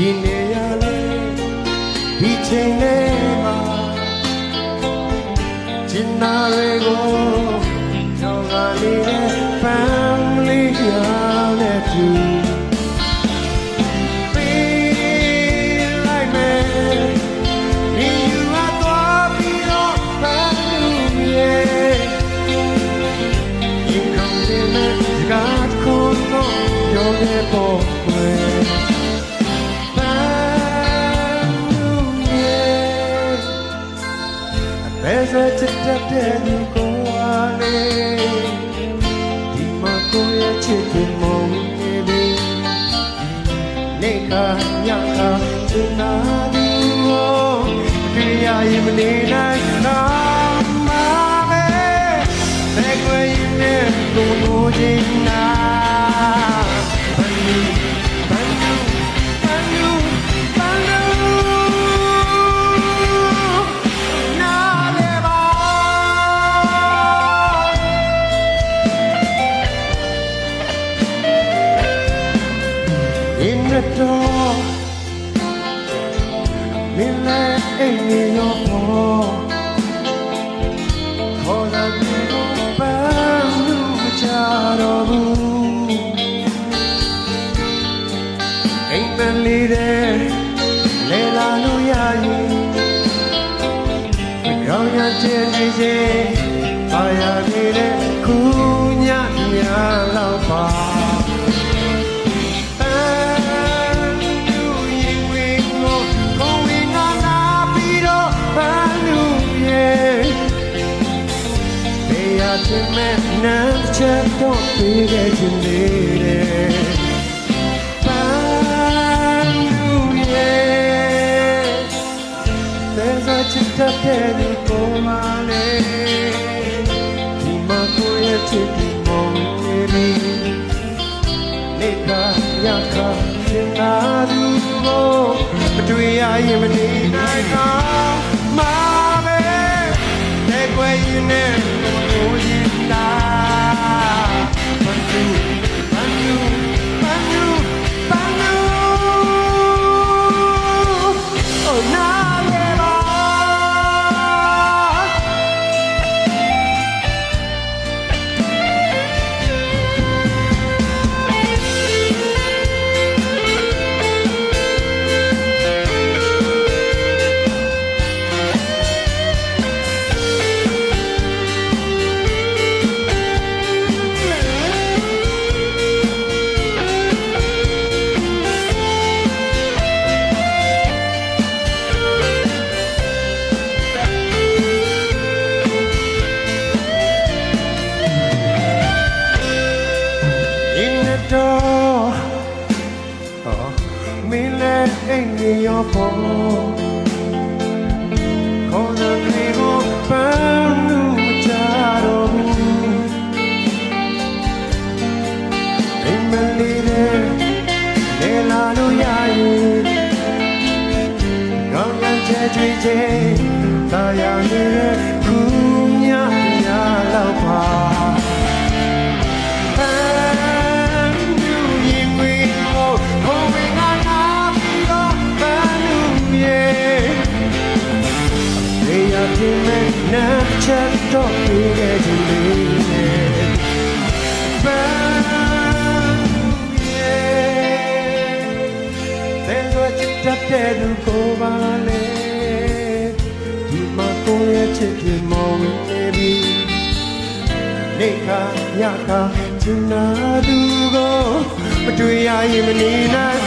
ဒီနေရလေဒီချိန်လေးမှာကျင်နာတွေကိုကြောင်လာနေတဲ့ There's a tip that go on ဒီမှာကိုရဲ့ချစ်ခင်မုန်းနေပြီနေကညကချင်နာဒီကိုတရားရင်မနေနိုင်တော့မှာပဲဘယ်ကွယ်ရင်နဲ့ကိုလိုချင်နာ min la ai ni yo po kho la ni ko ba lu cha ro bu ai man li de le la lu ya yi ကောင်းရခြင်းကြီးချင်းပါရနေတဲ့ to me now check don't be getting needed There's a chit up there you go my name Tima ko ye chit mo baby နေကရခသင်သာသူကိုမတွေ့ရရင်မနေနိုင်တော့မာပဲတဲ့ကွယ်ရင်နဲ့ in your phone call the people burn you jaro in me lide le la lu ya yi gong နဲ့ချက်တော့ပြေးခဲ့ခြင်းလေးနဲ့ဘန်ရဲ့ဘယ်လိုချစ်တတ်တဲ့လူကိုပါလဲဒီမှာကိုရဲ့ချစ်ခင်မဝင်နေပြီနေခါညခါချင်နာသူကိုမတွေ့ရရင်မနေနိုင်